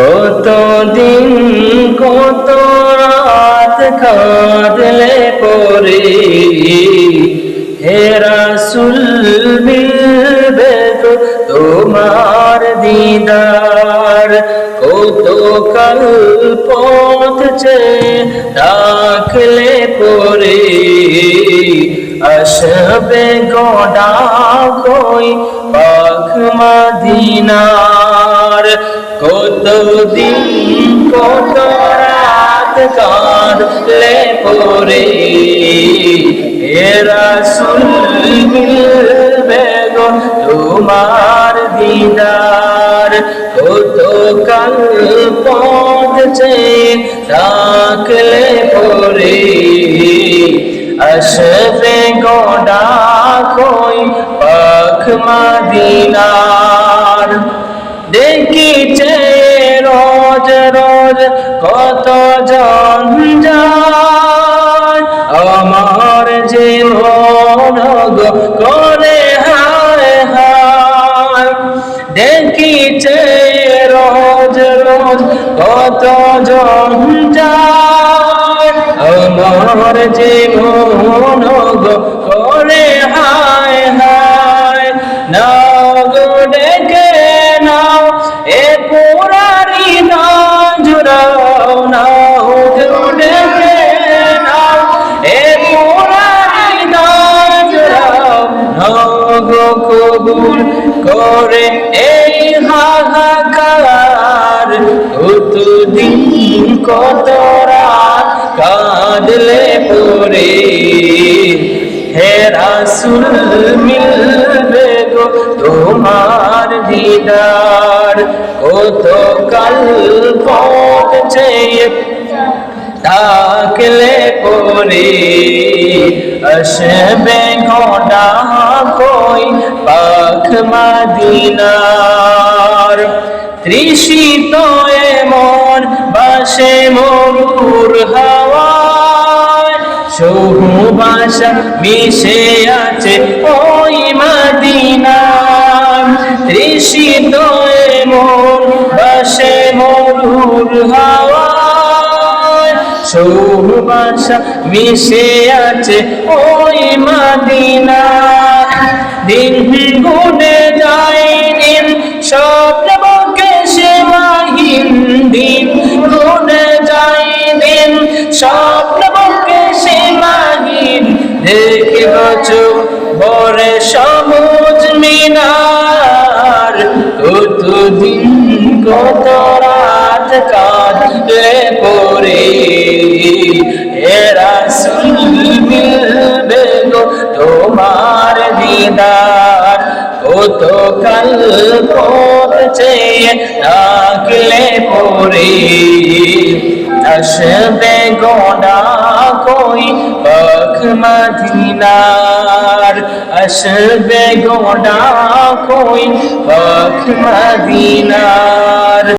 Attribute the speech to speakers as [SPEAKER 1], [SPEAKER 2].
[SPEAKER 1] কতদিন কত রাত কাঁদলে পরে হে রাসুল মিলবে তো তোমার দিদার? কত কাল পথ চে ডাকলে পরে? আসবে গোডা কই মদিনার। কত দিন কত রাত কাঁদলে পরে এ রাসুল মিলবে গো তোমার দিদার। কত কাল পথ চে ডাকলে পরে আসবে গোডা কই মদিনার। দেখিছে রোজ রোজ কত যায় আমার জীবন করে হায় হায়। দেখিছে রোজ রোজ কত যায় আমার জীবন কবুল করে এই হাহাকার। কতদিন কত রাত কাঁদলে পরে হে রাসুল, মিলবে গো তোমার দিদার। কত কাল পথ চেয়ে ডাকলে পরে আসবে ঘটা কই? মদিনার তৃষিত এমন বাসে মরুর হাওয়ায়। সৌবাসা মিশে আছে ওই মদিনার তৃষিত এমন বাসে মরুর হাওয়ায়। মিশে আছে ওই মদিনা দিন গুনে মিনার কতদিন কত রাত কাঁদলে পরে এরা মিলবে গো তোমার দিদার। কত কাল চেয়ে ডাকলে পরে আসবে গোডা কই পাখ মদিনার। আসবে গোডা কই পাখ মদিনার